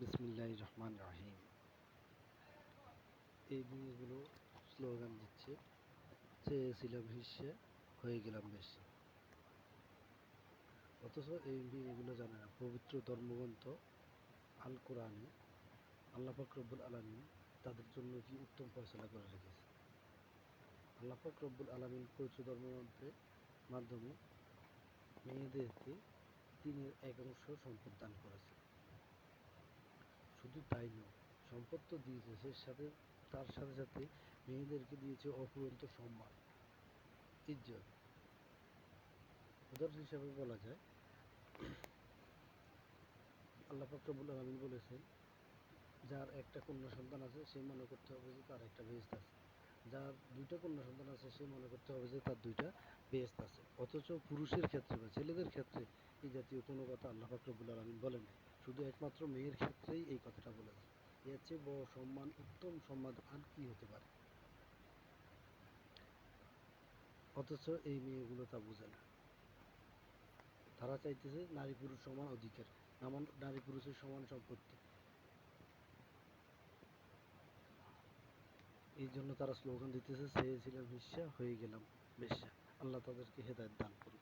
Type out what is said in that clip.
বিসমিল্লাহ রহমান রাহিম এই মেয়েগুলো স্লোগান দিচ্ছে চেয়েছিলাম হিসে হয়ে গেলাম বেশি। অথচ এই মেয়েগুলো জানে না। পবিত্র ধর্মগ্রন্থ আল কোরআনে আল্লাহ পাক রব্বুল আলমিন তাদের জন্য কি উত্তম ফয়সলা করে রেখেছে? আল্লাহ পাক রব্বুল আলমিন পবিত্র ধর্মগ্রন্থের মাধ্যমে মেয়েদেরকে তিনের এক অংশ সম্পদ দান করেছে। শুধু তাই নয়, সম্পদ তো দিয়েছে, সে সাথে, তার সাথে সাথে মেয়েদেরকে দিয়েছে অপুরন্ত সম্মান, ইজ্জত। উদাহরণ হিসাবে বলা যায়, আল্লাহ ফাকরবুল আলমিন বলেছেন, যার একটা কন্যা সন্তান আছে, সে মনে করতে হবে যে তার একটা বেহেস্ত আছে। যার দুইটা কন্যা সন্তান আছে, সে মনে করতে হবে যে তার দুইটা বেহেস্ত আছে। অথচ পুরুষের ক্ষেত্রে বা ছেলেদের ক্ষেত্রে এই জাতীয় কোনো কথা আল্লাহ ফাকরবুল আলমিন বলেন শুধু একমাত্র মেয়ের ক্ষেত্রেই এই কথাটা বলেছে এর চেয়ে বড় সম্মান, উত্তম সম্মান আর কি হতে পারে? অথচ এই মেয়েগুলো তা বোঝে না। তারা চাইতেছে নারী পুরুষ সমান অধিকার, এমন নারী পুরুষের সমান সম্পত্তি। এই জন্য তারা স্লোগান দিতেছে চেয়েছিলাম হিস্সা হয়ে গেলাম বেশ্যা আল্লাহ তাদেরকে হেদায়ত দান করুন